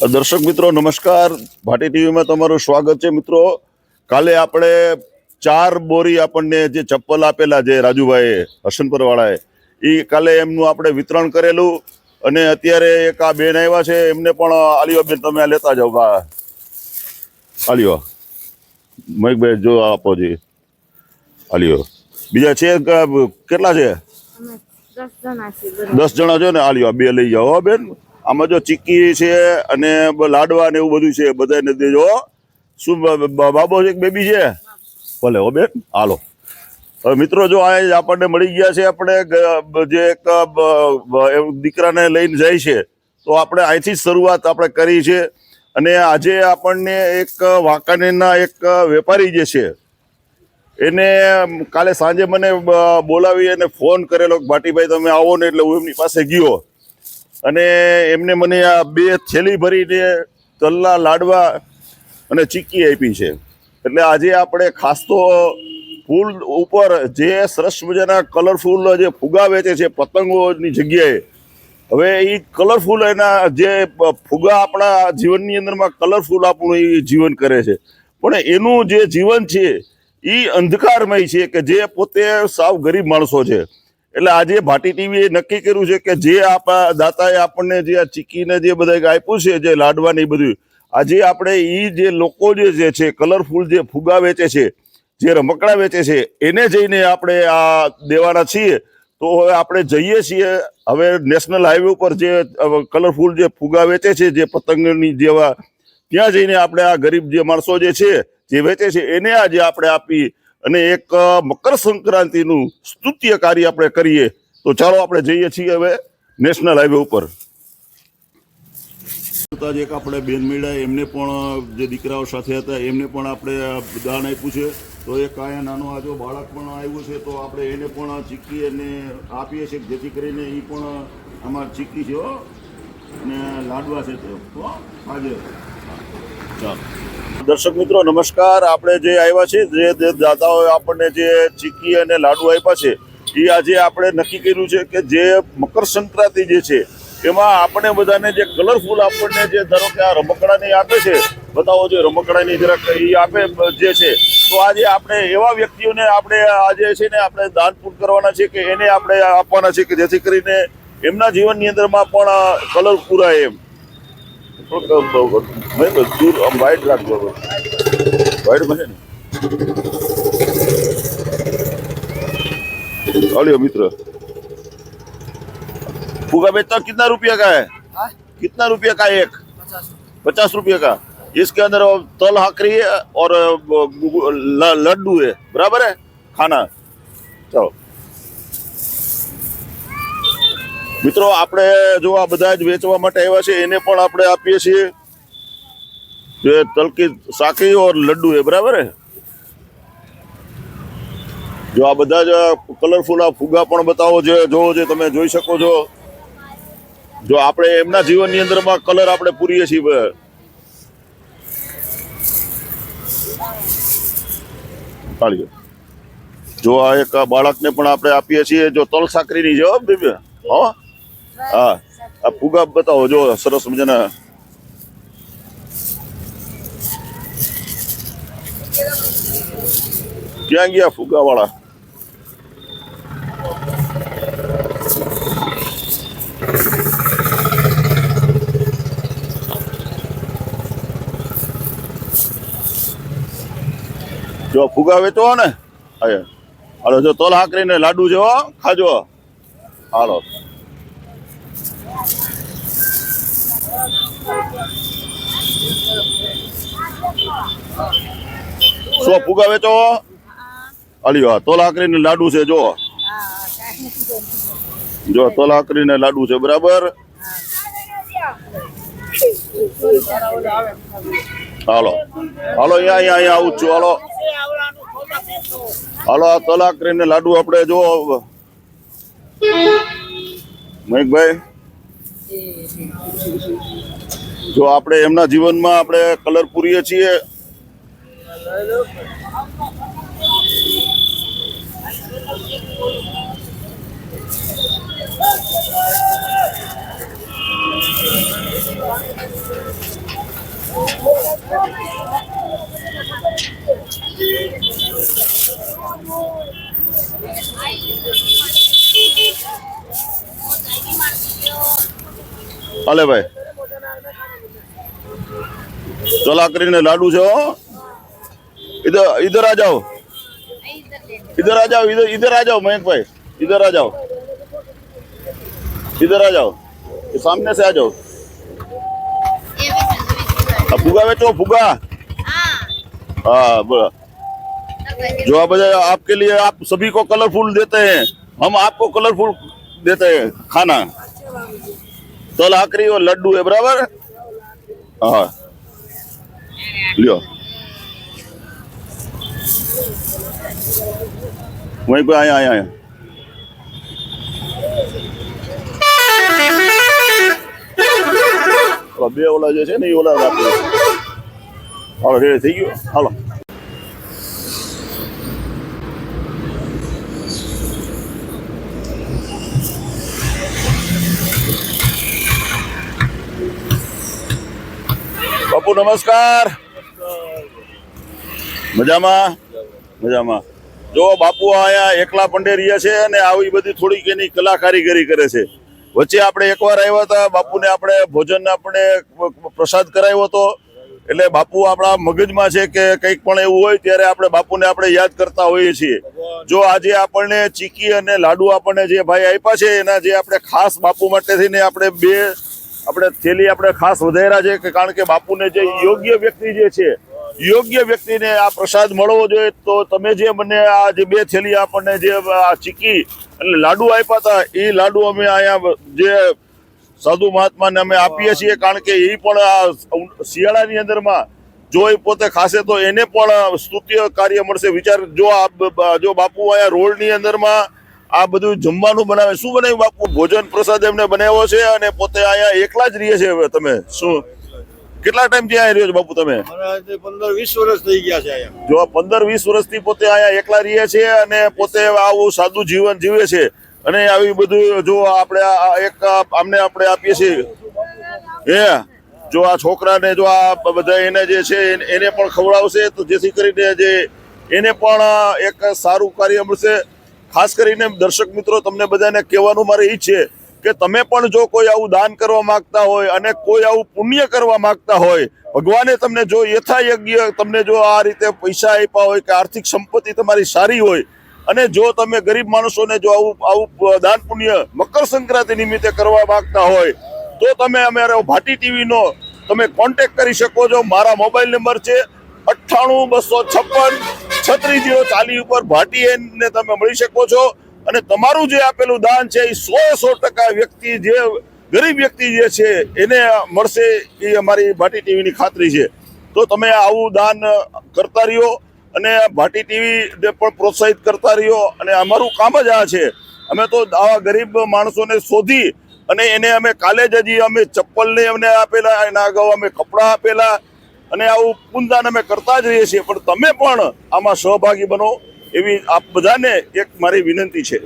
દર્શક મિત્રો નમસ્કાર. ભાટી ટીવીમાં તમારું સ્વાગત છે મિત્રો. કાલે આપણે ચાર બોરી આપણને જે ચપ્પલ આપેલા જે રાજુભાઈએ હસનપરવાળાએ એ કાલે એમનું આપણે વિતરણ કરેલું. અને અત્યારે એક આ બેન આવ્યા છે એમને પણ આલિયો બેન તમે લેતા જાઓ. બા. આલિયો. મહેકભાઈ જો આપો જી. આલિયો. બીજા છે કેટલા છે? દસ જણા છો ને? આલિયો બે લઈ જાઓ બેન. આમાં જો ચીક્કી છે અને લાડવા ને એવું બધું છે બધાને દેજો. શું બાબો છે બેબી છે? ભલે હો બેન, હાલો. હવે મિત્રો જો આ આપણને મળી ગયા છે, આપણે જે એક દીકરાને લઈને જાય છે, તો આપણે અહીંથી જ શરૂઆત આપણે કરી છે. અને આજે આપણને એક વાંકાનેરના એક વેપારી જે છે, એને કાલે સાંજે મને બોલાવી અને ફોન કરેલો ભાટીભાઈ, તમે આવો ને એટલે હું એમની પાસે ગયો. અને એમને મને આ બે થેલી ભરીને તલના લાડવા અને ચીક્કી આપી છે. એટલે આજે આપણે ખાસ તો ફૂલ ઉપર જે સરસ મજાના કલરફુલ જે ફુગા વેચે છે પતંગોની જગ્યાએ, હવે એ કલરફુલ એના જે ફુગા આપણા જીવનની અંદરમાં કલરફુલ આપણું એ જીવન કરે છે. પણ એનું જે જીવન છે એ અંધકારમય છે કે જે પોતે સાવ ગરીબ માણસો છે. એટલે આજે ભાટી ટીવીએ નક્કી કર્યું છે કે જે આપણા દાતાએ આપણને જે આ ચીકીને જે બધા આપ્યું છે, જે લાડવાની બધું, આજે આપણે એ જે લોકો જે છે કલરફુલ જે ફુગા વેચે છે, જે રમકડા વેચે છે, એને જઈને આપણે આ દેવાના છીએ. તો હવે આપણે જઈએ છીએ, હવે નેશનલ હાઈવે ઉપર જે કલરફુલ જે ફુગા વેચે છે, જે પતંગની જેવા, ત્યાં જઈને આપણે આ ગરીબ જે માણસો જે છે, જે વેચે છે, એને આજે આપણે આપી અને એક મકર સંક્રાંતિનું સ્તુત્ય કાર્ય આપણે કરીએ, તો ચાલો આપણે જઈએ છીએ હવે નેશનલ હાઈવે ઉપર. એક આપણે બેન મેળા એમને પણ જે દીકરાઓ સાથે હતા, એમને પણ આપણે દાન આપ્યું છે. તો એક અહીંયા નાનો આ જો બાળક પણ આવ્યું છે, તો આપણે એને પણ ચીકી અને આપીએ છીએ, જેથી કરીને એ પણ અમારે ચીકી છે અને લાડવા છે તો. આજે. ચાલો. દર્શક મિત્રો, નમસ્કાર. આપણે જે આવ્યા છે, જે દાતાઓએ આપણને જે ચીકી અને લાડુ આપ્યા છે, એ આજે આપણે નક્કી કર્યું છે કે જે મકર સંક્રાંતિ જે છે, એમાં આપણે બધાને જે કલરફુલ આપણને જે ધારો કે આ રમકડાની આપે છે, બતાવો જે રમકડાની જરાક એ આપે જે છે, તો આજે આપણે એવા વ્યક્તિઓને આપણે આજે છે ને આપણે દાન પૂર્ણ કરવાના છે કે એને આપણે આપવાના છે કે જેથી કરીને એમના જીવનની અંદરમાં પણ કલર પૂરાય એમ. મેં દૂર આમ વાઇડ રાખજો વાઇડમાં છે ને ऑलियो मित्र फूगा बेचता कितना रुपया का है हाँ? कितना रुपया का है एक पचास पचास रुपये का इसके अंदर वो तल हाकरी है और वो गु- ल- लड्डू है बराबर है खाना चलो મિત્રો, આપણે જો આ બધા જ વેચવા માટે આવ્યા છે એને પણ આપણે આપીએ છીએ. જે તલકી સાકી ઓર લડ્ડુ એ, બરાબર હે જો આ બધા જ કલરફુલ આ ફુગા પણ બતાવો છે જોવો છે તમે જોઈ શકો છો. જો આપણે એમના જીવનની અંદરમાં કલર આપણે પૂરીએ છીએ તાળીઓ જો આ એક બાળકને પણ આપણે આપીએ છીએ, જો તલ સાકરીની જવાબ હા હો. હા. આ ફુગા બતાવો, જો સરસ મજાના. ક્યાં ગયા ફુગા વાળા જો ફુગા વેચો ને. હાલો, જો તલ હાકરીને લાડુ જો ખાજો. હાલો. શું ફુગા વેચો અલ્યો વાહ તલ હાકરીને લાડુ છે જો જો તોલાકરી ને લાડુ છે, બરાબર? હાલો. હાલો, અહીંયા અહીંયા અહીંયા આવું છું, હાલો. હાલો, આ તલાક ને લાડુ આપણે જો મહેકભાઈ જો આપણે એમના જીવનમાં આપણે કલર પૂરીએ છીએ. હાલે ભાઈ. ચોલા કરીને લાડુ છે इधर इधर आ जाओ। इधर आ जाओ, इधर इधर आ जाओ मयंक भाई। इधर आ जाओ। इधर आ जाओ। सामने से आ जाओ। अब फुगा बेचो, फुगा। हाँ बोलो। जो आप आपके लिए आप सभी को कलरफुल देते हैं। हम आपको कलरफुल देते हैं खाना। तो लाकड़ी और लड्डू है, बराबर? हाँ। लियो। वहीं पे आया आया आया ઓલા બે ઓલા જે છે ને એ ઓલા રાખે હાલો રેડી થઈ ગયું હાલો બાપુ નમસ્કાર મજામાં મજામાં. જો બાપુ આયા એકલા પંડેરિયા છે અને આવી બધી થોડીક એની કલા કારીગરી કરે છે. વચ્ચે આપણે એકવાર આવ્યા હતા, બાપુને આપણે ભોજન આપણે પ્રસાદ કરાવ્યો હતો. એટલે બાપુ આપણા મગજમાં છે કે કંઈક પણ એવું હોય ત્યારે આપણે બાપુને આપણે યાદ કરતા હોઈએ છીએ. જો આજે આપણને ચીકી અને લાડુ આપણને જે ભાઈ આપ્યા છે, એના જે આપણે ખાસ બાપુ માટે થઈને આપણે બે, આપણે થેલી આપણે ખાસ વધાર્યા છે, કે કારણ કે બાપુને જે યોગ્ય વ્યક્તિ જે છે યોગ્ય વ્યક્તિને આ પ્રસાદ મળવો જોઈએ તો તમે જે મને આ જે બે થેલી આપણને જે આ ચીકી એટલે લાડુ આપ્યા હતા, એ લાડુ અમે અહીંયા જે સાધુ મહાત્માને અમે આપીએ છીએ, કારણ કે એ પણ આ શિયાળાની અંદરમાં જો એ પોતે ખાશે તો એને પણ સ્તુત્ય કાર્ય મળશે. વિચાર જો આ જો બાપુ અહીંયા રોડની અંદરમાં આ બધું જમવાનું બનાવે, શું બનાવ્યું બાપુ? ભોજન પ્રસાદ એમને બનાવ્યો છે અને પોતે અહીંયા એકલા જ રહીએ છે હવે તમે? શું? કેટલા ટાઈમ ત્યાં રહ્યો છો બાપુ તમે? પંદર વીસ વર્ષ થઈ ગયા છે અહીંયા જો પંદર વીસ વર્ષથી પોતે અહીંયા એકલા રહીએ છે અને પોતે આવું સાદું જીવન જીવે છે. અને આવી બધું જો આપણે આ એક આમને આપણે આપીએ છીએ. એ જો આ છોકરાને જો આ બધા એને જે છે એને- એને પણ ખવડાવશે તો જેથી કરીને જે એને પણ એક સારું કાર્ય મળશે. ખાસ કરીને દર્શક મિત્રો તમને બધાને કહેવાનું મારે એ છે કે તમે પણ જો કોઈ આવું દાન કરવા માંગતા હોય અને કોઈ આવું પુણ્ય કરવા માંગતા હોય, ભગવાને તમને જો યથાયજ્ઞ તમને જો આ રીતે પૈસા આપ્યા હોય કે આર્થિક સંપત્તિ તમારી સારી હોય અને જો તમે ગરીબ માણસોને જો આવું આવું દાન પુણ્ય મકર સંક્રાંતિ નિમિત્તે કરવા માંગતા હોય, તો તમે અમારો ભાટી ટીવીનો તમે કોન્ટેક કરી શકો છો. મારા મોબાઈલ નંબર છે અઠ્ઠાણું બસો છપ્પન છત્રીસ જીરો ચાલી ઉપર ભાટી એનને તમે મળી શકો છો. અને તમારું જે આપેલું દાન છે એ સો સો ટકા વ્યક્તિ જે, ગરીબ વ્યક્તિ જે છે, એને મળશે એ અમારી ભાટી ટીવીની ખાતરી છે. તો તમે આવું દાન કરતા રહ્યો અને ભાટી ટીવીને પણ પ્રોત્સાહિત કરતા રહ્યો અને અમારું કામ જ આ છે. અમે તો આવા ગરીબ માણસોને શોધી અને એને અમે કાલે જ હજી અમે ચપ્પલને અમને આપેલા, એના અગાઉ અમે કપડાં આપેલા અને આવું પૂનદાન અમે કરતા જ રહીએ છીએ. પણ તમે પણ આમાં સહભાગી બનો. એવી આપ બધાને એક મારી વિનંતી છે.